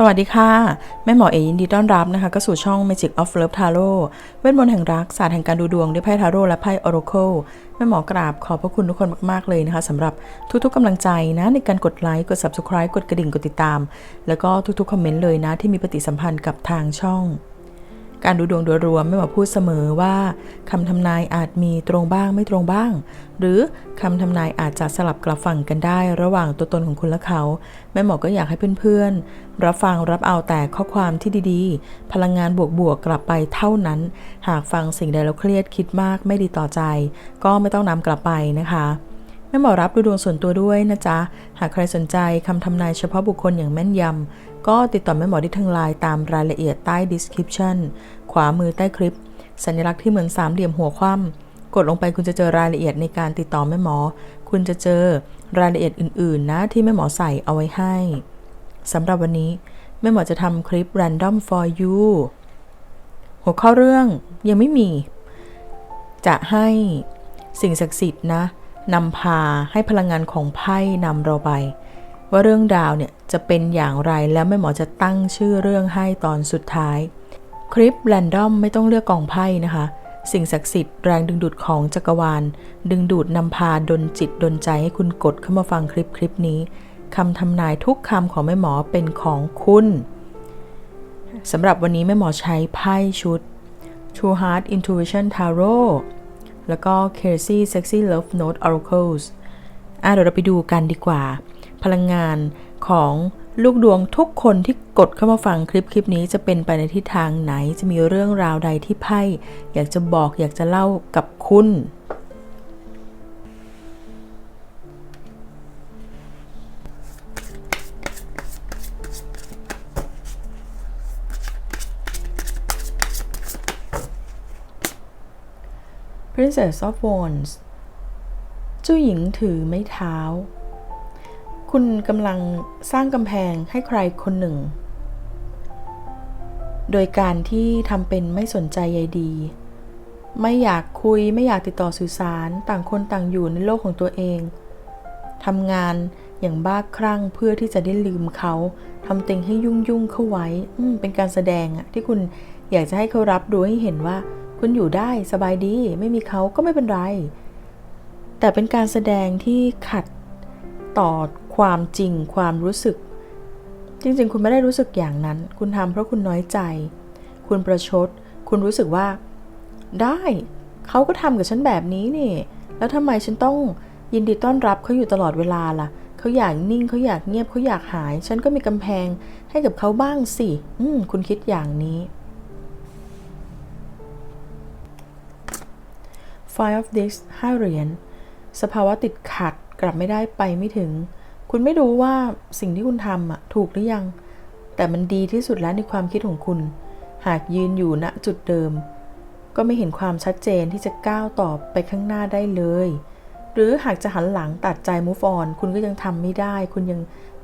สวัสดีค่ะ แม่หมอเอยินดีต้อนรับนะคะก็สู่ช่อง Magic of Love Tarot เวทมนต์แห่งรักศาสตร์แห่งการดูดวงด้วยไพ่ทาโร่และไพ่ Oracle แม่หมอกราบขอบพระคุณทุกคนมาก ๆ เลยนะคะสำหรับทุก ๆกำลังใจนะ ในการกดไลค์ กด Subscribe กดกระดิ่ง กดติดตาม แล้วก็ทุกๆคอมเมนต์เลยนะ ที่มีปฏิสัมพันธ์กับทางช่อง การดูดวงโดยรวมไม่หมอพูดเสมอว่าคำทำนายอาจมีตรงบ้างไม่ตรงบ้าง หรือคำทำนายอาจจะสลับกลับฝั่งกันได้ ระหว่างตัวตนของคุณและเขาแม่หมอก็อยากให้เพื่อนๆ รับฟังรับเอาแต่ข้อความที่ดีๆ พลังงานบวกๆกลับไปเท่านั้น หากฟังสิ่งใดแล้วเครียดคิดมากไม่ดีต่อใจ ก็ไม่ต้องนำกลับไปนะคะ แม่หมอรับดูดวงส่วนตัวด้วยนะจ๊ะ หากใครสนใจคำทำนายเฉพาะบุคคลอย่างแม่นยำ ก็ติดต่อแม่หมอได้ทางไลน์ตามรายละเอียดใต้ description ขวามือใต้คลิป สัญลักษณ์ที่เหมือนสามเหลี่ยมหัวคว่ำกดลงไปคุณจะเจอรายละเอียดในการติดต่อแม่หมอ คุณจะเจอรายละเอียดอื่น ๆ นะที่แม่หมอใส่เอาไว้ให้สำหรับวันนี้แม่หมอจะทำคลิป random for you หัวข้อเรื่องยังไม่มี จะให้สิ่งศักดิ์สิทธิ์นะ นำพาให้พลังงานของไพ่นำเราไป ว่าเรื่องดาวเนี่ยจะเป็นอย่างไรแล้วแม่หมอจะตั้งชื่อเรื่องให้ตอนสุดท้าย คลิปแรนดอมไม่ต้องเลือกกองไพ่นะคะ สิ่งศักดิ์สิทธิ์แรงดึงดูดของจักรวาล ดึงดูดนำพาดนจิตดนใจให้คุณกดเข้ามาฟังคลิปคลิปนี้คำทำนายทุกคำของแม่หมอเป็นของคุณสำหรับวันนี้แม่หมอใช้ไพ่ชุด True Heart Intuition Tarot แล้วก็ c a s e y Sexy Love Note Oracles อะเดี๋ยวเราไปดูกันดีกว่า พลังงานของลูกดวงทุกคนที่กดเข้ามาฟังคลิปคลิปนี้จะเป็นไปในทิศทางไหน จะมีเรื่องราวใดที่ไพ่อยากจะบอกอยากจะเล่ากับคุณ Princess of Wands เจ้าหญิงถือไม้เท้า คุณกำลังสร้างกำแพงให้ใครคนหนึ่ง โดยการที่ทำเป็นไม่สนใจใยดี ไม่อยากคุยไม่อยากติดต่อสื่อสารต่างคนต่างอยู่ในโลกของตัวเองทำงานอย่างบ้าคลั่งเพื่อที่จะได้ลืมเขาทำเต็งให้ยุ่งยุ่งเข้าไว้ เป็นการแสดงอะที่คุณอยากจะให้เขารับรู้ให้เห็นว่า คุณอยู่ได้สบายดี ไม่มีเขาก็ไม่เป็นไร แต่เป็นการแสดงที่ขัดต่อความจริงความรู้สึก จริงๆ คุณไม่ได้รู้สึกอย่างนั้น คุณทำเพราะคุณน้อยใจ คุณประชด คุณรู้สึกว่า ได้เขาก็ทำกับฉันแบบนี้นี่ แล้วทำไมฉันต้องยินดีต้อนรับเขาอยู่ตลอดเวลาล่ะเขาอยากนิ่งเขาอยากเงียบเขาอยากหาย ฉันก็มีกำแพงให้กับเขาบ้างสิ อืมคุณคิดอย่างนี้ Five of Discs ห้าเหรียญสภาวะติดขัดกลับไม่ได้ไปไม่ถึง คุณไม่รู้ว่าสิ่งที่คุณทำอะถูกหรือยัง แต่มันดีที่สุดแล้วในความคิดของคุณ หากยืนอยู่ณจุดเดิม ก็ไม่เห็นความชัดเจนที่จะก้าวต่อไปข้างหน้าได้เลย หรือหากจะหันหลังตัดใจ move on คุณก็ยังทำไม่ได้ คุณยัง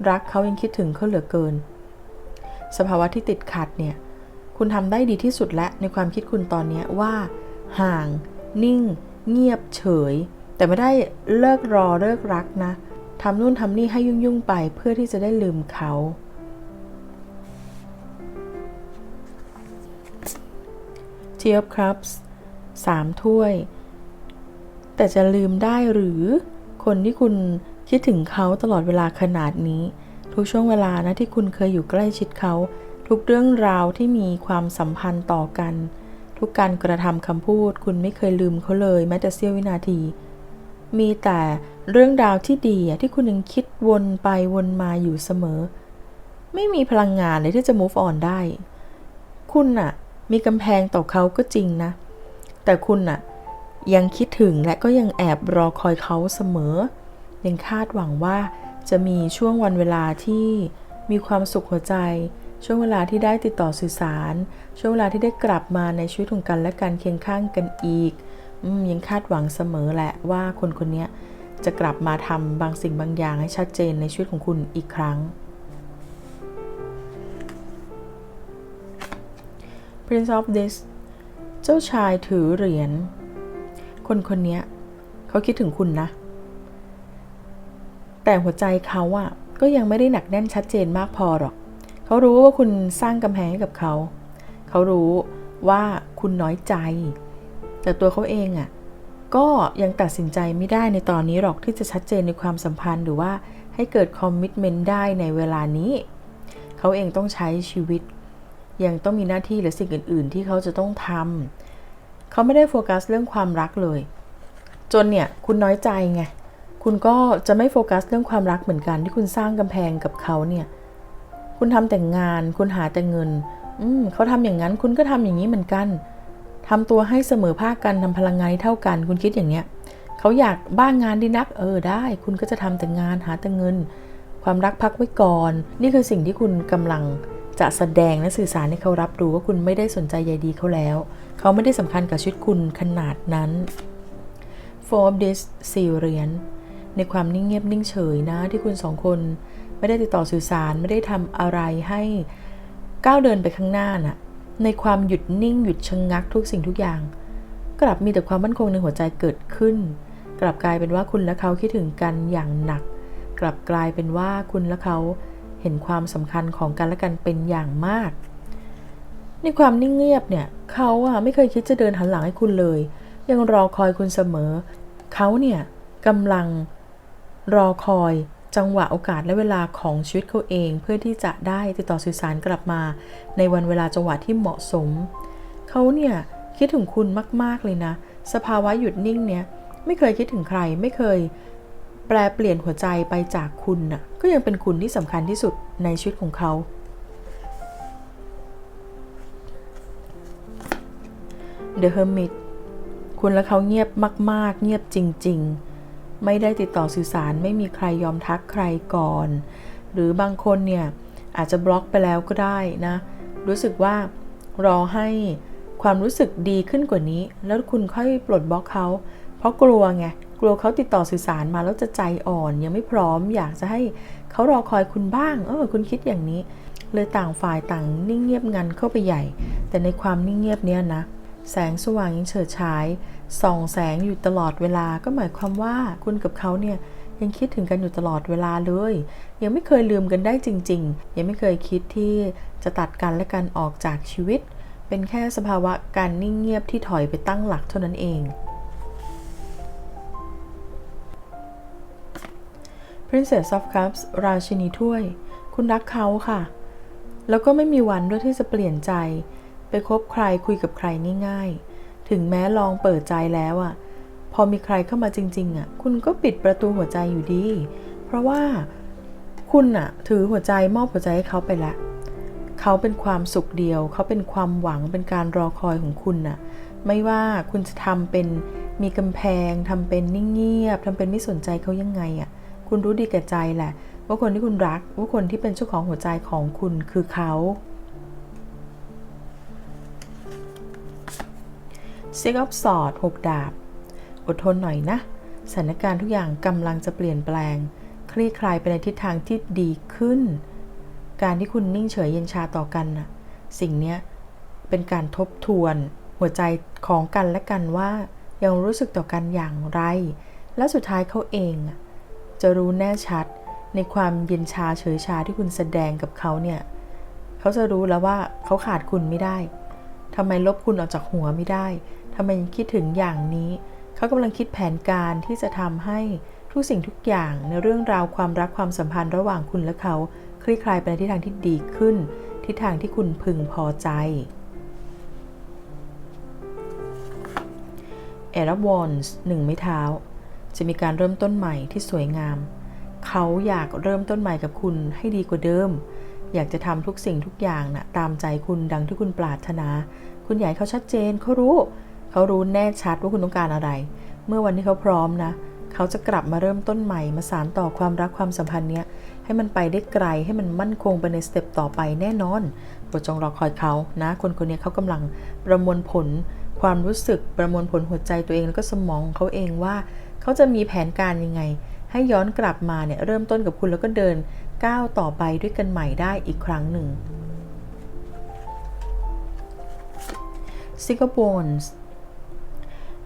รักเขายังคิดถึงเขาเหลือเกิน สภาวะที่ติดขัดเนี่ย คุณทำได้ดีที่สุดแล้วในความคิดคุณตอนนี้ว่า ห่าง นิ่ง เงียบเฉย แต่ไม่ได้เลิกรอเลิกรักนะทำนู่นทำนี่ให้ยุ่งยุ่งๆไปเพื่อที่จะได้ลืมเขา Tea of Cups สามถ้วย แต่จะลืมได้หรือคนที่คุณคิดถึงเขาตลอดเวลาขนาดนี้ ทุกช่วงเวลานะที่คุณเคยอยู่ใกล้ชิดเขา ทุกเรื่องราวที่มีความสัมพันธ์ต่อกัน ทุกการกระทำคำพูด คุณไม่เคยลืมเขาเลย แม้แต่เสี้ยววินาที มีแต่เรื่องราวที่ดีที่คุณยังคิดวนไปวนมาอยู่เสมอ ไม่มีพลังงานเลยที่จะ move on ได้ คุณน่ะ มีกำแพงต่อเขาก็จริงนะ แต่คุณน่ะ ยังคิดถึงและก็ยังแอบรอคอยเขาเสมอ ยังคาดหวังว่าจะมีช่วงวันเวลาที่มีความสุขหัวใจ ช่วงเวลาที่ได้ติดต่อสื่อสาร ช่วงเวลาที่ได้กลับมาในชีวิตของกันและกันเคียงข้างกันอีกอยังคาดหวังเสมอแหละว่าคนคนนี้จะกลับมาทำบางสิ่งบางอย่างให้ชัดเจนในชีวิตของคุณอีกครั้ง Prince of this เจ้าชายถือเหรียญ คนคนนี้เขาคิดถึงคุณนะ แต่หัวใจเขาอะก็ยังไม่ได้หนักแน่นชัดเจนมากพอหรอก เขารู้ว่าคุณสร้างกำแพงให้กับเขา เขารู้ว่าคุณน้อยใจ แต่ตัวเขาเองอะ่ะก็ยังตัดสินใจไม่ได้ในตอนนี้หรอกที่จะชัดเจนในความสัมพันธ์หรือว่าให้เกิดคอมมิชเมนต์ได้ในเวลานี้ เขาเองต้องใช้ชีวิต ยังต้องมีหน้าที่หรือสิ่งอื่น ๆ ที่เขาจะต้องทำเขาไม่ได้โฟกัสเรื่องความรักเลย จนเนี่ยคุณน้อยใจไง คุณก็จะไม่โฟกัสเรื่องความรักเหมือนกันที่คุณสร้างกำแพงกับเขาเนี่ย คุณทำแต่งงาน คุณหาแต่เงิน อืมเขาทำอย่างนั้น คุณก็ทำอย่างนี้เหมือนกันทำตัวให้เสมอภาคกันทำพลังงานเท่ากัน คุณคิดอย่างเนี้ยเขาอยากบ้างงานดีนัก เออได้ คุณก็จะทำแต่งานหาแต่เงิน ความรักพักไว้ก่อน นี่คือสิ่งที่คุณกำลังจะแสดงและสื่อสารให้เขารับรู้ว่าคุณไม่ได้สนใจใยดีเขาแล้ว เขาไม่ได้สำคัญกับชีวิตคุณขนาดนั้น for of this serious ในความนิ่งเงียบนิ่งเฉยนะที่คุณสองคน ไม่ได้ติดต่อสื่อสารไม่ได้ทำอะไรให้ก้าวเดินไปข้างหน้าน่ะ ในความหยุดนิ่งหยุดชะงงักทุกสิ่งทุกอย่าง กลับมีแต่ความมั่นคงในหัวใจเกิดขึ้น กลับกลายเป็นว่าคุณและเขาคิดถึงกันอย่างหนัก กลับกลายเป็นว่าคุณและเขาเห็นความสำคัญของกันและกันเป็นอย่างมาก ในความนิ่งเงียบเนี่ยเขาอะไม่เคยคิดจะเดินหันหลังให้คุณเลย ยังรอคอยคุณเสมอ เขาเนี่ยกำลังรอคอย จังหวะโอกาสและเวลาของชีวิตเขาเอง เพื่อที่จะได้ติดต่อสื่อสารกลับมา ในวันเวลาจังหวะที่เหมาะสม เขาเนี่ยคิดถึงคุณมาก ๆ เลยนะ สภาวะหยุดนิ่งเนี่ยไม่เคยคิดถึงใครไม่เคยแปลเปลี่ยนหัวใจไปจากคุณน่ะก็ยังเป็นคุณที่สำคัญที่สุดในชีวิตของเขา The Hermit คุณและเขาเงียบมาก ๆ เงียบจริง ๆ ไม่ได้ติดต่อสื่อสารไม่มีใครยอมทักใครก่อน หรือบางคนเนี่ยอาจจะบล็อกไปแล้วก็ได้นะ รู้สึกว่ารอให้ความรู้สึกดีขึ้นกว่านี้ แล้วคุณค่อยปลดบล็อกเขาเพราะกลัวไงกลัวเขาติดต่อสื่อสารมาแล้วจะใจอ่อน ยังไม่พร้อม อยากจะให้เขารอคอยคุณบ้าง เออคุณคิดอย่างนี้ เลยต่างฝ่ายต่างนิ่งเงียบงันเข้าไปใหญ่ แต่ในความนิ่งเงียบเนี้ยนะ แสงสว่างยังเฉิดฉาย ส่องแสงอยู่ตลอดเวลาก็หมายความว่าคุณกับเขาเนี่ยยังคิดถึงกันอยู่ตลอดเวลาเลย ยังไม่เคยลืมกันได้จริง ๆ ยังไม่เคยคิดที่จะตัดกันและกันออกจากชีวิต เป็นแค่สภาวะการนิ่งเงียบที่ถอยไปตั้งหลักเท่านั้นเอง Princess of Cups ราชินีถ้วย คุณรักเขาค่ะ แล้วก็ไม่มีวันด้วยที่จะเปลี่ยนใจ ไปคบใครคุยกับใครง่ายๆ ถึงแม้ลองเปิดใจแล้วอะพอมีใครเข้ามาจริง ๆอะคุณก็ปิดประตูหัวใจอยู่ดี เพราะว่าคุณอะถือหัวใจมอบหัวใจให้เขาไปแล้วเขาเป็นความสุขเดียว เขาเป็นความหวังเป็นการรอคอยของคุณน่ะ ไม่ว่าคุณจะทำเป็นมีกำแพงทำเป็นนิ่งเงียบทำเป็นไม่สนใจเขายังไงอะ่ะ คุณรู้ดีแก่ใจแหละ ว่าคนที่คุณรัก ว่าคนที่เป็นเจ้าของหัวใจของคุณคือเขา Six of Swords หกดาบ อดทนหน่อยนะ สถานการณ์ทุกอย่างกำลังจะเปลี่ยนแปลง คลี่คลายไปในทิศทางที่ดีขึ้น การที่คุณนิ่งเฉยเย็นชาต่อกันนะสิ่งนี้เป็นการทบทวน หัวใจของกันและกันว่า ยังรู้สึกต่อกันอย่างไร และสุดท้ายเขาเอง จะรู้แน่ชัดในความเย็นชาเฉยชาที่คุณแสดงกับเขาเนี่ยเขาจะรู้แล้วว่าเขาขาดคุณไม่ได้ทำไมลบคุณออกจากหัวไม่ได้ ทำไมคิดถึงอย่างนี้ เขากำลังคิดแผนการที่จะทำให้ทุกสิ่งทุกอย่างในเรื่องราวความรักความสัมพันธ์ระหว่างคุณและเขา คลี่คลายไปในทิศทางที่ดีขึ้น ทิศทางที่คุณพึงพอใจเอราบอนส์หนึ่งไม้เท้า จะมีการเริ่มต้นใหม่ที่สวยงาม เขาอยากเริ่มต้นใหม่กับคุณให้ดีกว่าเดิม อยากจะทำทุกสิ่งทุกอย่างนะ่ะตามใจคุณดังที่คุณปรารถนา คุณอยากให้เขาชัดเจนเขารู้ เขารู้แน่ชัดว่าคุณต้องการอะไร เมื่อวันที่เขาพร้อมนะ เขาจะกลับมาเริ่มต้นใหม่ มาสานต่อความรักความสัมพันธ์เนี้ยให้มันไปได้ไกลให้มันมั่นคงไปในสเต็ปต่อไปแน่นอนโปรดจงรอคอยเขานะ คนคนนี้เขากำลังประมวลผลความรู้สึกประมวลผลหัวใจตัวเองแล้วก็สมองของเขาเองว่า เขาจะมีแผนการยังไง ให้ย้อนกลับมาเนี่ยเริ่มต้นกับคุณแล้วก็เดินก้าวต่อไปด้วยกันใหม่ได้อีกครั้งหนึ่ง s i g a b o n s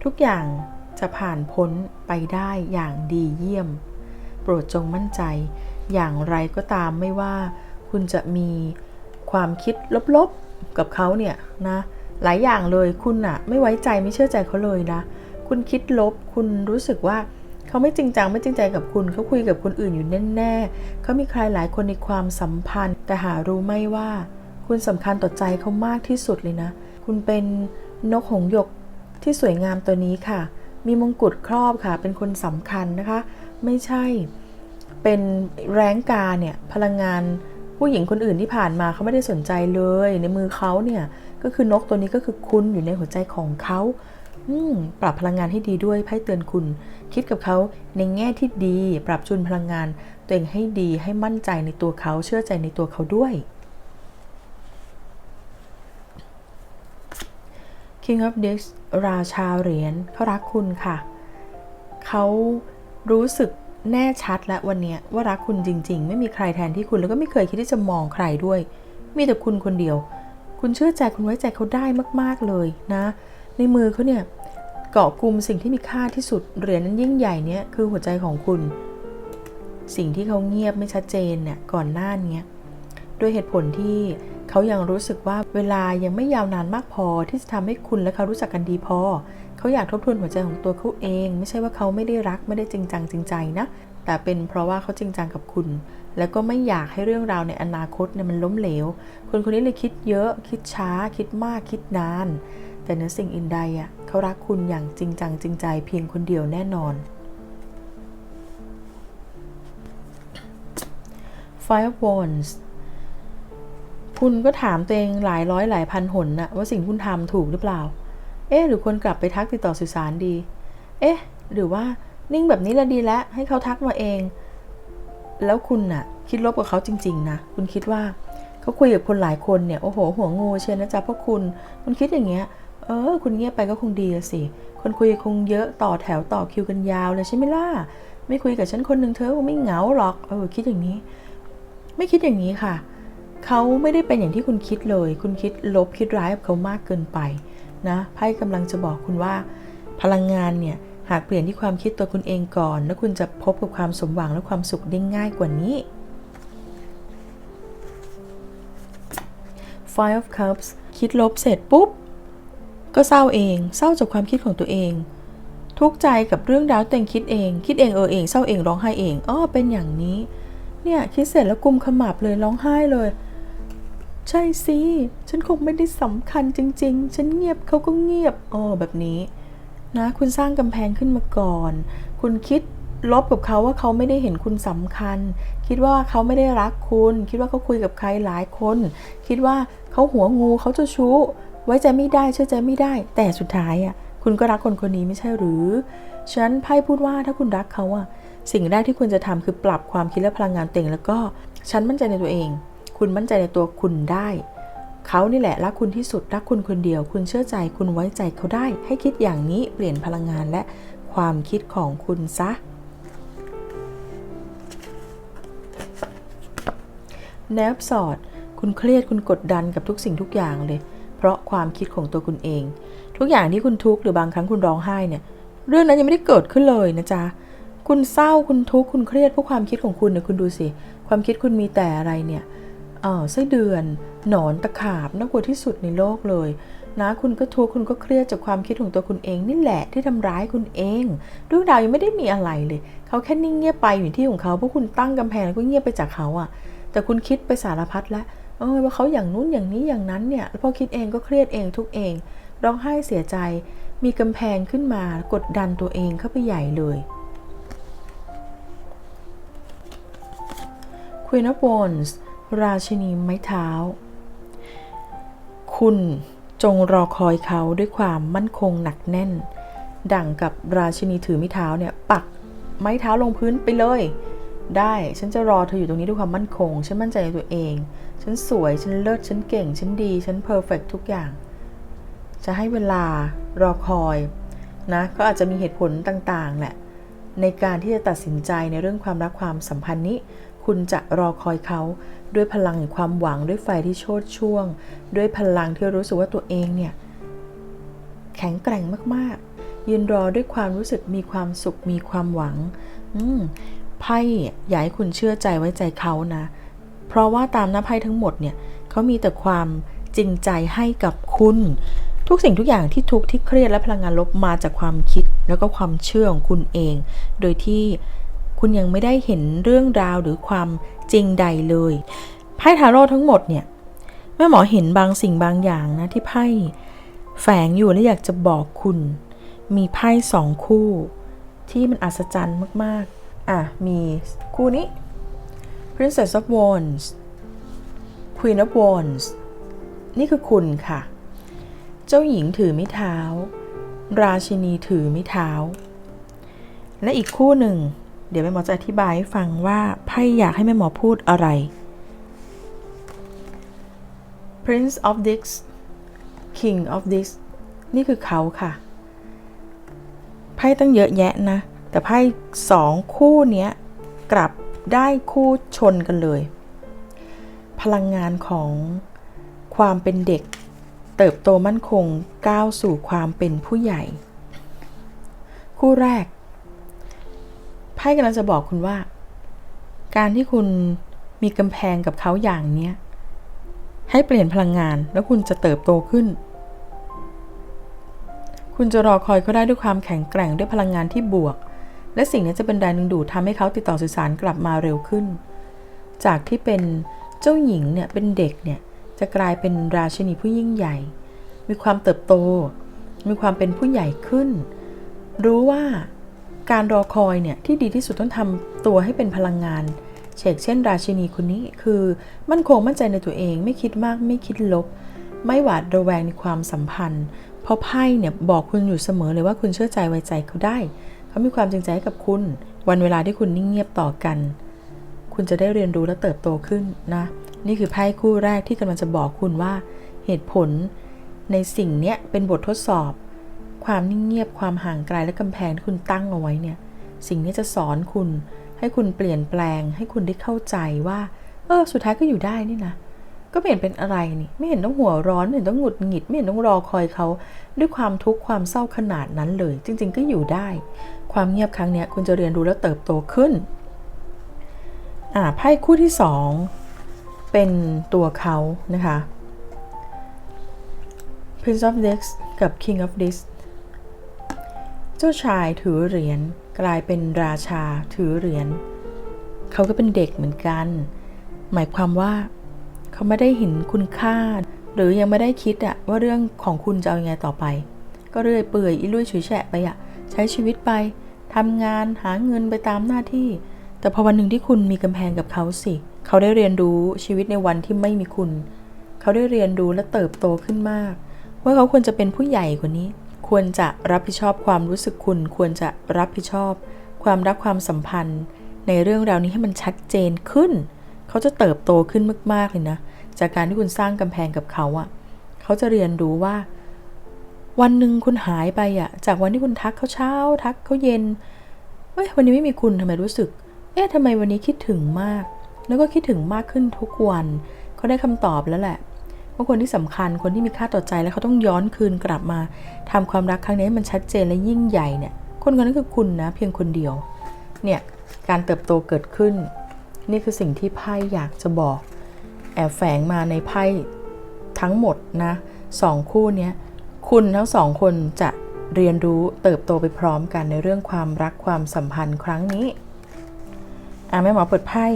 ทุกอย่างจะผ่านพ้นไปได้อย่างดีเยี่ยม โปรดจงมั่นใจ อย่างไรก็ตามไม่ว่า คุณจะมีความคิดลบๆกับเขาเนี่ยนะหลายอย่างเลยคุณอะไม่ไว้ใจไม่เชื่อใจเขาเลยนะ คุณคิดลบคุณรู้สึกว่าเขาไม่จริงจังไม่จริงใจกับคุณเขาคุยกับคนอื่นอยู่แน่ๆเขามีใครหลายคนในความสัมพันธ์ แต่หารู้ไม่ว่า คุณสำคัญต่อใจเขามากที่สุดเลยนะ คุณเป็นนกหงหยก ที่สวยงามตัวนี้ค่ะ มีมงกุฎครอบค่ะ เป็นคนสำคัญนะคะ ไม่ใช่ เป็นแรงกาเนี่ย พลังงานผู้หญิงคนอื่นที่ผ่านมาเขาไม่ได้สนใจเลย ในมือเขาเนี่ย ก็คือนกตัวนี้ก็คือคุณอยู่ในหัวใจของเขาปรับพลังงานให้ดีด้วยไพ่เตือนคุณ คิดกับเขาในแง่ที่ดี ปรับจูนพลังงาน ตัวเองให้ดีให้มั่นใจในตัวเขาเชื่อใจในตัวเขาด้วย King of Discs ราชาเหรียญเขารักคุณค่ะ เขารู้สึกแน่ชัดและวันนี้ว่ารักคุณจริง ๆ ไม่มีใครแทนที่คุณแล้วก็ไม่เคยคิดที่จะมองใครด้วย มีแต่คุณคนเดียว คุณเชื่อใจคุณไว้ใจเขาได้มาก ๆเลยนะ ในมือเขาเนี่ยเกาะกลุ่มสิ่งที่มีค่าที่สุดเหรียญนั้นยิ่งใหญ่เนี่ยคือหัวใจของคุณ สิ่งที่เขาเงียบไม่ชัดเจนเนี่ยก่อนหน้านี้ด้วยเหตุผลที่ เขายังรู้สึกว่าเวลายังไม่ยาวนานมากพอที่จะทำให้คุณและเขารู้จักกันดีพอ เขาอยากทบทวนหัวใจของตัวเขาเอง ไม่ใช่ว่าเขาไม่ได้รักไม่ได้จริงจังจริงใจนะ แต่เป็นเพราะว่าเขาจริงจังกับคุณ แล้วก็ไม่อยากให้เรื่องราวในอนาคตเนี่ยมันล้มเหลว คนคนนี้เลยคิดเยอะ คิดช้า คิดมาก คิดนาน แต่เนื้อสิ่งอื่นใดอะเขารักคุณอย่างจริงจังจริงใจ เพียงคนเดียวแน่นอน Five of Wands คุณก็ถามตัวเองหลายร้อยหลายพันหนนะว่าสิ่งที่คุณทำถูกหรือเปล่า เอ๊ะหรือควรกลับไปทักติดต่อสื่อสารดี เอ๊ะ หรือว่านิ่งแบบนี้ละดีแล้วให้เขาทักมาเอง แล้วคุณน่ะ คิดลบกับเขาจริง ๆนะคุณคิดว่าเขาคุยกับคนหลายคนเนี่ยโอ้โห หัวงูเชียนะจ๊ะพวกคุณ คุณคิดอย่างเงี้ย เออ คุณเงียบไปก็คงดีสิ คนคุยคงเยอะต่อแถวต่อคิวกันยาวเลยใช่ไหมล่ะไม่คุยกับฉันคนหนึ่งเธอคงไม่เหงาหรอกเออคิดอย่างนี้ ไม่คิดอย่างนี้ค่ะ เขาไม่ได้เป็นอย่างที่คุณคิดเลย คุณคิดลบคิดร้ายกับเขามากเกินไปนะไพ่กำลังจะบอกคุณว่า พลังงานเนี่ยหากเปลี่ยนที่ความคิดตัวคุณเองก่อน แล้วคุณจะพบกับความสมหวังและความสุขได้ง่ายกว่านี้ Five of Cups คิดลบเสร็จปุ๊บ ก็เศร้าเอง เศร้าจากความคิดของตัวเอง ทุกข์ใจกับเรื่องราวตัวเองคิดเอง คิดเองเออเอง เศร้าเองร้องไห้เอง อ้อเป็นอย่างนี้ เนี่ยคิดเสร็จแล้วกุมขมับเลยร้องไห้เลย ใช่สิ ฉันคงไม่ได้สำคัญจริง ๆ ฉันเงียบเขาก็เงียบอ๋อแบบนี้ นะ คุณสร้างกำแพงขึ้นมาก่อน คุณคิดลบกับเขาว่าเขาไม่ได้เห็นคุณสำคัญ คิดว่าเขาไม่ได้รักคุณ คิดว่าเขาคุยกับใครหลายคน คิดว่าเขาหัวงูเขาจะชู้ ไว้ใจไม่ได้เชื่อใจไม่ได้ แต่สุดท้ายอะคุณก็รักคนคนนี้ไม่ใช่หรือ ฉันไพ่พูดว่าถ้าคุณรักเขาอะสิ่งแรกที่คุณจะทำคือปรับความคิดและพลังงานเตัวเองแล้วก็ ฉันมั่นใจในตัวเอง คุณมั่นใจในตัวคุณได้เขานี่แหละรักคุณที่สุดรักคุณคนเดียว คุณเชื่อใจคุณไว้ใจเขาได้ ให้คิดอย่างนี้เปลี่ยนพลังงานและความคิดของคุณซะ แนบสอด คุณเครียดคุณกดดันกับทุกสิ่งทุกอย่างเลย เพราะความคิดของตัวคุณเอง ทุกอย่างที่คุณทุกข์หรือบางครั้งคุณร้องไห้เนี่ย เรื่องนั้นยังไม่ได้เกิดขึ้นเลยนะจ๊ะคุณเศร้าคุณทุกข์คุณเครียดเพราะความคิดของคุณเนี่ยคุณดูสิ ความคิดคุณมีแต่อะไรเนี่ย ไส้เดือน หนอนตะขาบน่ากลัวที่สุดในโลกเลย นะคุณก็ทุกข์คุณก็เครียดจากความคิดของตัวคุณเองนี่แหละที่ทำร้ายคุณเองเรื่องราวยังไม่ได้มีอะไรเลยเขาแค่นิ่งเงียบไปอยู่ที่ของเขาเพราะคุณตั้งกำแพงแล้วก็เงียบไปจากเขาอะแต่คุณคิดไปสารพัดแล้วเออว่าเขาอย่างนู้นอย่างนี้อย่างนั้นเนี่ยพอคิดเองก็เครียดเองทุกเองร้องไห้เสียใจ มีกำแพงขึ้นมากดดันตัวเองเข้าไปใหญ่เลย Queen of Wands ราชินีไม้เท้า คุณจงรอคอยเขาด้วยความมั่นคงหนักแน่น ดั่งกับราชินีถือไม้เท้าเนี่ยปักไม้เท้าลงพื้นไปเลย ได้ฉันจะรอเธออยู่ตรงนี้ด้วยความมั่นคง ฉันมั่นใจในตัวเอง ฉันสวย ฉันเลิศ ฉันเก่ง ฉันดี ฉันเพอร์เฟกทุกอย่าง จะให้เวลารอคอยนะก็อาจจะมีเหตุผลต่างๆแหละในการที่จะตัดสินใจในเรื่องความรักความสัมพันธ์นี้ คุณจะรอคอยเขาด้วยพลังแห่งความหวังด้วยไฟที่โชดช่วง ด้วยพลังที่รู้สึกว่าตัวเองเนี่ย แข็งแกร่งมากๆ ยืนรอด้วยความรู้สึกมีความสุขมีความหวัง อืมไพ่อยากให้คุณเชื่อใจไว้ใจเขานะ เพราะว่าตามหน้าไพ่ทั้งหมดเนี่ยเขามีแต่ความจริงใจให้กับคุณ ทุกสิ่งทุกอย่างที่ทุกที่เครียดและพลังงานลบมาจากความคิด แล้วก็ความเชื่อของคุณเอง โดยที่ คุณยังไม่ได้เห็นเรื่องราวหรือความจริงใดเลยไพ่ทาโร่ทั้งหมดเนี่ยแม่หมอเห็นบางสิ่งบางอย่างนะที่ไพ่แฝงอยู่และอยากจะบอกคุณ มีไพ่สองคู่ ที่มันอัศจรรย์มากๆ อะ มีคู่นี้ Princess of Wands Queen of Wands นี่คือคุณค่ะ เจ้าหญิงถือไม้เท้า ราชินีถือไม้เท้า และอีกคู่หนึ่ง เดี๋ยวแม่หมอจะอธิบายให้ฟังว่าไพ่อยากให้แม่หมอพูดอะไร Prince of Dix King of Dix นี่คือเขาค่ะ ไพ่ตั้งเยอะแยะนะ แต่ไพ่สองคู่เนี้ยกลับได้คู่ชนกันเลย พลังงานของความเป็นเด็ก เติบโตมั่นคงก้าวสู่ความเป็นผู้ใหญ่ คู่แรก ไพ่กำลังจะบอกคุณว่า การที่คุณมีกำแพงกับเขาอย่างเนี้ย ให้เปลี่ยนพลังงานแล้วคุณจะเติบโตขึ้น คุณจะรอคอยเขาได้ด้วยความแข็งแกร่งด้วยพลังงานที่บวก และสิ่งนี้จะเป็นแรงดึงดูดทำให้เขาติดต่อสื่อสารกลับมาเร็วขึ้น จากที่เป็นเจ้าหญิงเนี่ยเป็นเด็กเนี่ยจะกลายเป็นราชินีผู้ยิ่งใหญ่ มีความเติบโต มีความเป็นผู้ใหญ่ขึ้น รู้ว่า การรอคอยเนี่ยที่ดีที่สุดต้องทำตัวให้เป็นพลังงานเชกเช่น ราชินีคนนี้คือมั่นคงมั่นใจในตัวเองไม่คิดมากไม่คิดลบ ไม่หวาดระแวงในความสัมพันธ์ เพราะไพ่เนี่ยบอกคุณอยู่เสมอเลยว่าคุณเชื่อใจไว้ใจเขาได้ เขามีความจริงใจกับคุณ วันเวลาที่คุณนิ่งเงียบต่อกัน คุณจะได้เรียนรู้และเติบโตขึ้นนะ นี่คือไพ่คู่แรกที่กำลังจะบอกคุณว่า เหตุผลในสิ่งเนี้ยเป็นบททดสอบ ความนิ่งเงียบความห่างไกลและกำแพงที่คุณตั้งเอาไว้เนี่ย สิ่งนี้จะสอนคุณ ให้คุณเปลี่ยนแปลง ให้คุณได้เข้าใจว่า เออ สุดท้ายก็อยู่ได้นี่นะ ก็ไม่เห็นเป็นอะไรนี่ ไม่เห็นต้องหัวร้อน ไม่เห็นต้องหงุดหงิด ไม่เห็นต้องรอคอยเขา ด้วยความทุกข์ความเศร้าขนาดนั้นเลย จริง ๆ ก็อยู่ได้ ความเงียบครั้งนี้คุณจะเรียนรู้และเติบโตขึ้น อ่า ไพ่คู่ที่สองเป็นตัวเขานะคะ Prince of Dix กับ King of Dix เจ้าชายถือเหรียญกลายเป็นราชาถือเหรียญเขาก็เป็นเด็กเหมือนกัน หมายความว่า เขาไม่ได้เห็นคุณค่า หรือยังไม่ได้คิดอะว่าเรื่องของคุณจะเอาอยัางไงต่อไป ก็เรื่อยเปื่อยอิลุ่ยฉุยแฉะไปอะใช้ชีวิตไปทำงานหาเงินไปตามหน้าที่ แต่พอวันหนึ่งที่คุณมีกำแพงกับเขาสิ เขาได้เรียนรู้ชีวิตในวันที่ไม่มีคุณ เขาได้เรียนรู้และเติบโตขึ้นมาก ว่าเขาควรจะเป็นผู้ใหญ่กว่านี้ ควรจะรับผิดชอบความรู้สึกคุณ ควรจะรับผิดชอบ ความรักความสัมพันธ์ ในเรื่องราวนี้ให้มันชัดเจนขึ้น เขาจะเติบโตขึ้นมาก ๆ เลยนะ จากการที่คุณสร้างกำแพงกับเขาอะเขาจะเรียนรู้ว่า วันหนึ่งคุณหายไปอะจากวันที่คุณทักเขาเช้า ทักเขาเย็นเฮ้ยวันนี้ไม่มีคุณทำไมรู้สึก เอ๊ะทำไมวันนี้คิดถึงมาก แล้วก็คิดถึงมากขึ้นทุกวัน เขาได้คำตอบแล้วแหละ ว่าคนที่สำคัญคนที่มีค่าต่อใจแล้วเขาต้องย้อนคืนกลับมาทำความรักครั้งนี้ให้มันชัดเจนและยิ่งใหญ่เนี่ย คนคนนั้นคือคุณนะ เพียงคนเดียว เนี่ยการเติบโตเกิดขึ้น นี่คือสิ่งที่ไพ่อยากจะบอก แอบแฝงมาในไพ่ทั้งหมดนะสองคู่เนี้ยคุณทั้งสองคนจะเรียนรู้เติบโตไปพร้อมกันในเรื่องความรักความสัมพันธ์ครั้งนี้อะแม่หมอเปิดไพ่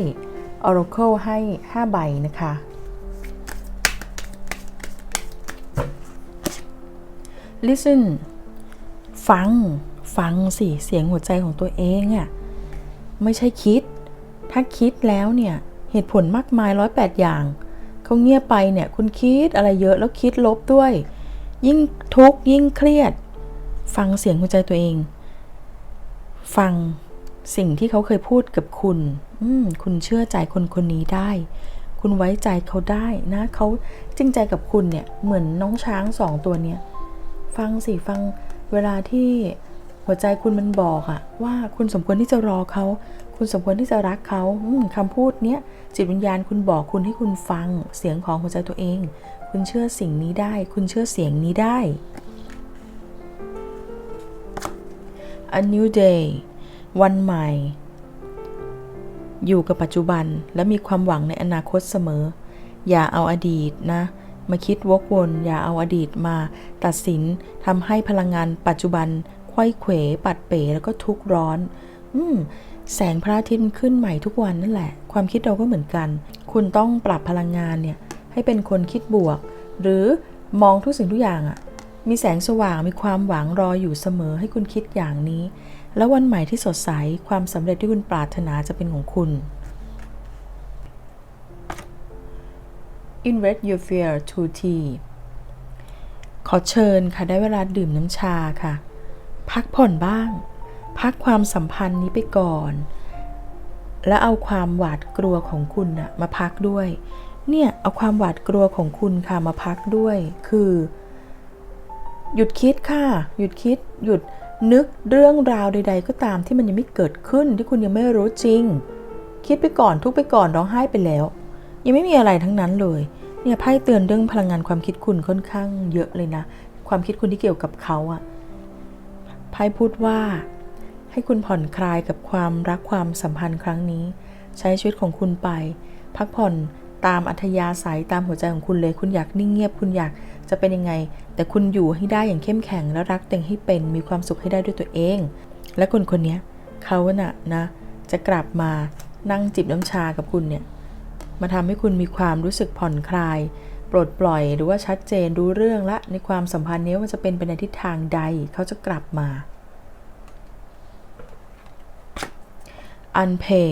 Oracle ให้ 5 ใบนะคะ listen ฟัง ฟังสิ เสียงหัวใจของตัวเองอะ่ะ ไม่ใช่คิด ถ้าคิดแล้วเนี่ย เหตุผลมากมายร้อยแปดอย่างเขาเงียบไปเนี่ย คุณคิดอะไรเยอะแล้วคิดลบด้วย ยิ่งทุกข์ยิ่งเครียด ฟังเสียงหัวใจตัวเอง ฟังสิ่งที่เขาเคยพูดกับคุณอืมคุณเชื่อใจคนคนนี้ได้ คุณไว้ใจเขาได้นะ เขาจริงใจกับคุณเนี่ย เหมือนน้องช้างสองตัวเนี้ย ฟังสิฟังเวลาที่หัวใจคุณมันบอกอะว่าคุณสมควรที่จะรอเขา คุณสมควรที่จะรักเขาอืมคำพูดเนี้ยจิตวิญญาณคุณบอกคุณให้คุณฟังเสียงของหัวใจตัวเอง คุณเชื่อสิ่งนี้ได้ คุณเชื่อเสียงนี้ได้ A new day วันใหม่ อยู่กับปัจจุบันและมีความหวังในอนาคตเสมอ อย่าเอาอดีตนะ มาคิดวกวน อย่าเอาอดีตมา ตัดสินทำให้พลังงานปัจจุบันควยเขว ปัดเป๋แล้วก็ทุกข์ร้อน อืมแสงพระอาทิตย์มันขึ้นใหม่ทุกวันนั่นแหละ ความคิดเราก็เหมือนกัน คุณต้องปรับพลังงานเนี่ย ให้เป็นคนคิดบวก หรือมองทุกสิ่งทุกอย่างอะมีแสงสว่างมีความหวังรออยู่เสมอให้คุณคิดอย่างนี้ แล้ววันใหม่ที่สดใสความสำเร็จที่คุณปรารถนาจะเป็นของคุณ Invest your fear to tea ขอเชิญค่ะได้เวลาดื่มน้ำชาค่ะ พักผ่อนบ้าง พักความสัมพันธ์นี้ไปก่อน แล้วเอาความหวาดกลัวของคุณนะมาพักด้วย เนี่ย เอาความหวาดกลัวของคุณค่ะมาพักด้วย คือ หยุดคิดค่ะ หยุดคิด หยุดนึกเรื่องราวใด ๆ ก็ตามที่มันยังไม่เกิดขึ้นที่คุณยังไม่รู้จริง คิดไปก่อนทุกไปก่อนร้องไห้ไปแล้ว ยังไม่มีอะไรทั้งนั้นเลย เนี่ยไพ่เตือนเรื่องพลังงานความคิดคุณค่อนข้างเยอะเลยนะ ความคิดคุณที่เกี่ยวกับเขาอะไพ่พูดว่า ให้คุณผ่อนคลายกับความรักความสัมพันธ์ครั้งนี้ ใช้ชีวิตของคุณไป พักผ่อนตามอัธยาศัยตามหัวใจของคุณเลย คุณอยากนิ่งเงียบ คุณอยากจะเป็นยังไง แต่คุณอยู่ให้ได้อย่างเข้มแข็งและรักตัวเองให้เป็นมีความสุขให้ได้ด้วยตัวเอง และคนคนนี้เขาน่ะนะ จะกลับมานั่งจิบน้ำชากับคุณเนี่ย มาทำให้คุณมีความรู้สึกผ่อนคลาย ปลดปล่อยหรือว่าชัดเจนรู้เรื่องละในความสัมพันธ์นี้ว่าจะเป็นไปในทิศทางใดเขาจะกลับมา unpay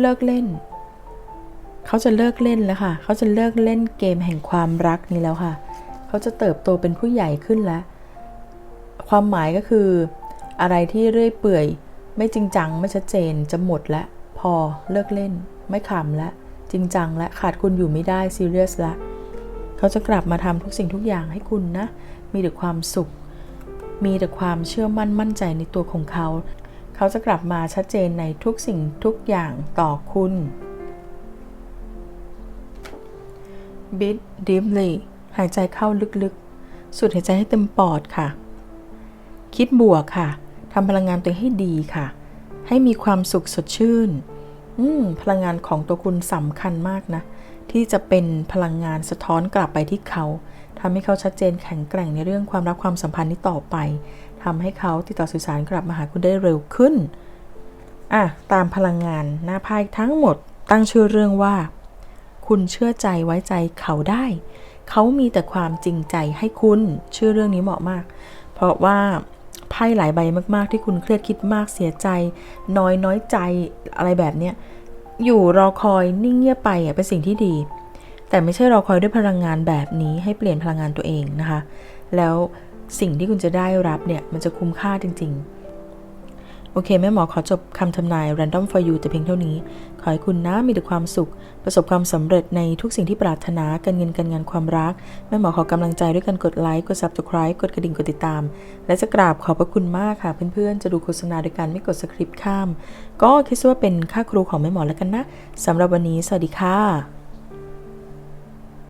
เลิกเล่น เขาจะเลิกเล่นแล้วค่ะ เขาจะเลิกเล่นเกมแห่งความรักนี้แล้วค่ะ เขาจะเติบโตเป็นผู้ใหญ่ขึ้นแล้ว ความหมายก็คืออะไรที่เรื่อยเปื่อย ไม่จริงจัง ไม่ชัดเจนจะหมดแล้ว พอเลิกเล่น ไม่ขำแล้ว จริงจังและขาดคุณอยู่ไม่ได้ซีเรียสละเขาจะกลับมาทำทุกสิ่งทุกอย่างให้คุณนะ มีแต่ความสุข มีแต่ความเชื่อมั่นมั่นใจในตัวของเขา เขาจะกลับมาชัดเจนในทุกสิ่งทุกอย่างต่อคุณ Breathe deeply หายใจเข้าลึกๆสูดหายใจให้เต็มปอดค่ะ คิดบวกค่ะทำพลังงานตัวเองให้ดีค่ะ ให้มีความสุขสดชื่น อืมพลังงานของตัวคุณสำคัญมากนะ ที่จะเป็นพลังงานสะท้อนกลับไปที่เขาทำให้เขาชัดเจนแข็งแกร่งในเรื่องความรักความสัมพันธ์นี้ต่อไปทำให้เขาติดต่อสื่อสารกลับมาหาคุณได้เร็วขึ้นอะตามพลังงานหน้าไพ่ทั้งหมดตั้งชื่อเรื่องว่า คุณเชื่อใจไว้ใจเขาได้ เขามีแต่ความจริงใจให้คุณ ชื่อเรื่องนี้เหมาะมาก เพราะว่า พ่หลายใบมากๆ ที่คุณเครียดคิดมากเสียใจ น้อยน้อยใจอะไรแบบเนี้ยอยู่รอคอยนิ่งเงียบไปอะเป็นสิ่งที่ดี แต่ไม่ใช่รอคอยด้วยพลังงานแบบนี้ให้เปลี่ยนพลังงานตัวเองนะคะ แล้วสิ่งที่คุณจะได้รับเนี่ยมันจะคุ้มค่าจริง ๆ อเคแม่หมอขอจบคำทำนาย Random for you แต่เพียงเท่านี้ ขอให้คุณนะมีแต่ความสุข ประสบความสำเร็จในทุกสิ่งที่ปรารถนาการเงินการงานความรัก แม่หมอขอกำลังใจด้วยการกดไลค์กด subscribe กดกระดิ่งกดติดตาม และจะกราบขอบพระคุณมากค่ะ เพื่อนๆ จะดูโฆษณาโดยการไม่กดสคริปต์ข้าม ก็คิดว่าเป็นค่าครูของแม่หมอแล้วกันนะสำหรับวันนี้สวัสดีค่ะ